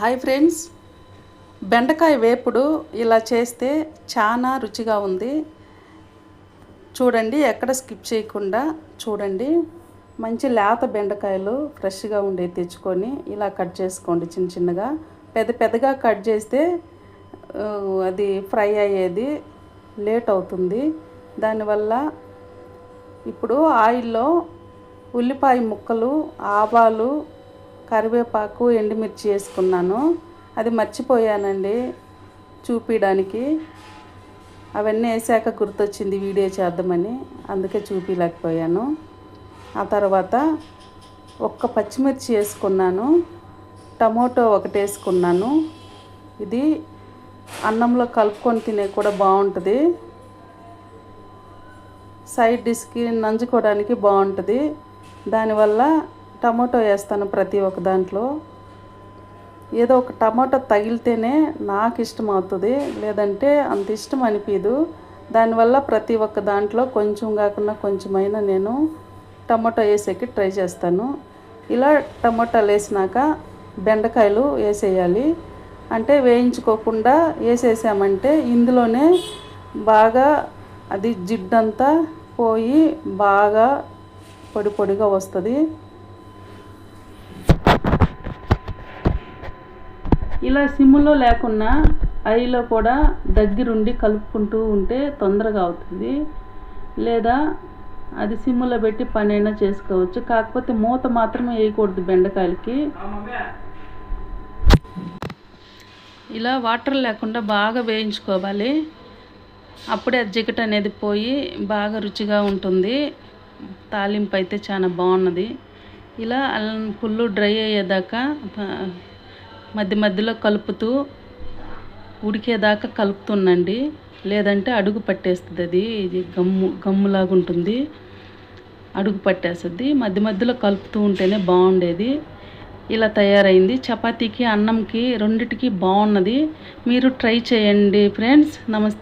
Hi friends. బెండకాయ వేపుడు ఇలా చేస్తే చాలా రుచిగా ఉంది. చూడండి ఎక్కడ స్కిప్ చేయకుండా చూడండి. మంచి లేత బెండకాయలు ఫ్రెష్గా ఉండేవి తెచ్చుకొని ఇలా కట్ చేసుకోండి చిన్న చిన్నగా. పెద్ద పెద్దగా కట్ చేస్తే అది ఫ్రై అయ్యేది లేట్ అవుతుంది. దానివల్ల ఇప్పుడు ఆయిల్లో ఉల్లిపాయ ముక్కలు ఆవాలు కరివేపాకు ఎండుమిర్చి వేసుకున్నాను. అది మర్చిపోయానండి చూపించడానికి అవన్నీ వేసాక గుర్తొచ్చింది వీడియో చేద్దామని. అందుకే చూపించలేకపోయాను ఆ తర్వాత ఒక్క పచ్చిమిర్చి వేసుకున్నాను. టమోటో ఒకటి వేసుకున్నాను. ఇది అన్నంలో కలుపుకొని తినే కూడా బాగుంటుంది. సైడ్ డిష్కి నంజుకోవడానికి బాగుంటుంది. దానివల్ల టమాటో వేస్తాను ప్రతి ఒక్క దాంట్లో. ఏదో ఒక టమాటో తగిలితేనే నాకు ఇష్టం అవుతుంది. లేదంటే అంత ఇష్టం అనిపించదు దానివల్ల ప్రతి ఒక్క దాంట్లో కొంచెం కాకుండా కొంచెమైనా నేను టమాటో వేసేకి ట్రై చేస్తాను. ఇలా టమాటాలు వేసినాక బెండకాయలు వేసేయాలి. అంటే వేయించుకోకుండా వేసేసామంటే ఇందులోనే బాగా అది జిడ్డంతా పోయి బాగా పొడి పొడిగా వస్తుంది. ఇలా సిమ్లో లేకున్నా ఐలో కూడా దగ్గరుండి కలుపుకుంటూ ఉంటే తొందరగా అవుతుంది. లేదా అది సిమ్లో పెట్టి పనైనా చేసుకోవచ్చు. కాకపోతే మూత మాత్రమే వేయకూడదు బెండకాయలకి. ఇలా వాటర్ లేకుండా బాగా వేయించుకోవాలి. అప్పుడే జిగట అనేది పోయి బాగా రుచిగా ఉంటుంది. తాలింపు అయితే చాలా బాగున్నది. ఇలా అల్లం ఫుల్ డ్రై అయ్యేదాకా మధ్య మధ్యలో కలుపుతూ ఉడికేదాకా కలుపుతుండండి. లేదంటే అడుగు పట్టేస్తుంది అది. ఇది గమ్ము గమ్ములాగా ఉంటుంది. అడుగు పట్టేస్తుంది. మధ్య మధ్యలో కలుపుతూ ఉంటేనే బాగుండేది. ఇలా తయారైంది. చపాతీకి అన్నంకి రెండిటికి బాగున్నది. మీరు ట్రై చేయండి ఫ్రెండ్స్. నమస్తే.